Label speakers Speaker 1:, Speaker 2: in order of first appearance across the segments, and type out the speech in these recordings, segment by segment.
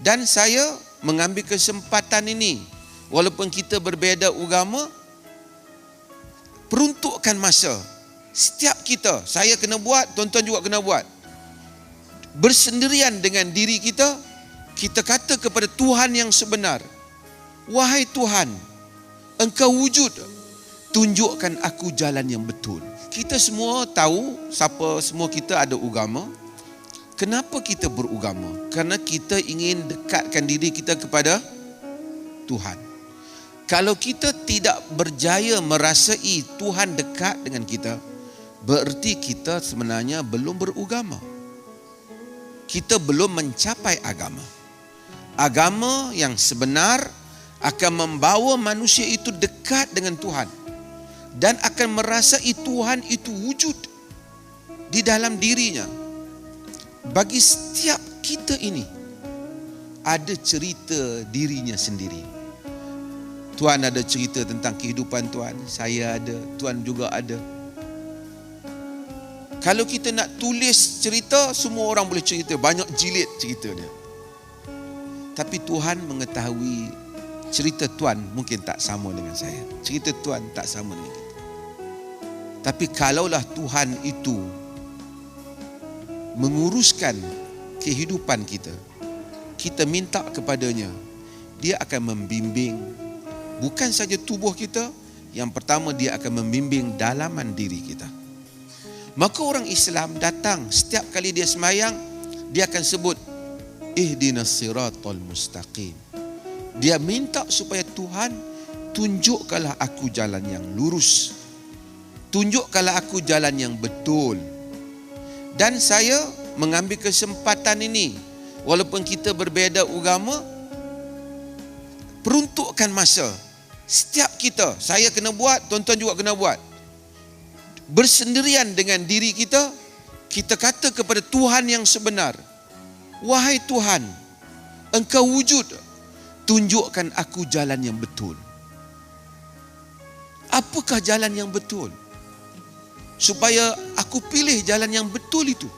Speaker 1: Dan saya mengambil kesempatan ini. Walaupun kita berbeza agama peruntukkan masa. Setiap kita saya kena buat tuan-tuan juga kena buat. Bersendirian dengan diri kita kita kata kepada Tuhan yang sebenar. Wahai Tuhan engkau wujud. Tunjukkan aku jalan yang betul. Kita semua tahu siapa semua kita ada agama kenapa kita beragama kerana kita ingin dekatkan diri kita kepada Tuhan kalau kita tidak berjaya merasai Tuhan dekat dengan kita bererti kita sebenarnya belum beragama. Kita belum mencapai agama. Agama yang sebenar akan membawa manusia itu dekat dengan Tuhan dan akan merasai Tuhan itu wujud di dalam dirinya. Bagi setiap kita ini ada cerita dirinya sendiri. Tuhan ada cerita tentang kehidupan Tuhan, saya ada, Tuhan juga ada. Kalau kita nak tulis cerita, semua orang boleh cerita, banyak jilid cerita dia. Tapi Tuhan mengetahui cerita Tuhan mungkin tak sama dengan saya. Cerita Tuhan tak sama dengan kita. Tapi kalaulah Tuhan itu menguruskan kehidupan kita, kita minta kepadanya, dia akan membimbing bukan saja tubuh kita, yang pertama dia akan membimbing dalaman diri kita. Maka orang Islam datang setiap kali dia semayang, dia akan sebut ihdinas siratal mustaqim. Dia minta supaya Tuhan tunjukkanlah aku jalan yang lurus. Tunjukkanlah aku jalan yang betul. Dan saya mengambil kesempatan ini walaupun kita berbeza agama peruntukkan masa Setiap kita, saya kena buat, tuan-tuan juga kena buat. Bersendirian dengan diri kita, kita kata kepada Tuhan yang sebenar, Wahai Tuhan, Engkau wujud, tunjukkan aku jalan yang betul. Apakah jalan yang betul? Supaya aku pilih jalan yang betul itu.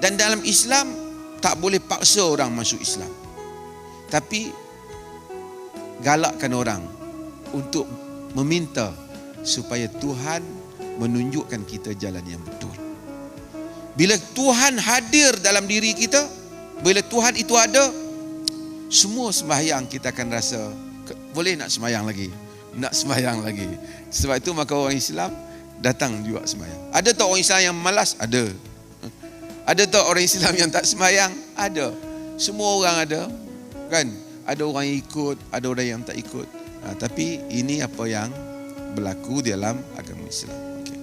Speaker 1: Dan dalam Islam, tak boleh paksa orang masuk Islam. Tapi galakkan orang untuk meminta supaya Tuhan menunjukkan kita jalan yang betul. Bila Tuhan hadir dalam diri kita, bila Tuhan itu ada, semua sembahyang kita akan rasa boleh nak sembahyang lagi, nak sembahyang lagi. Sebab itu maka orang Islam datang juga sembahyang. Ada tak orang Islam yang malas? Ada. Ada tak orang Islam yang tak sembahyang? Ada. Semua orang ada. Kan? ada orang yang ikut, ada orang yang tak ikut. Ha, tapi ini apa yang berlaku dalam agama Islam. Okay.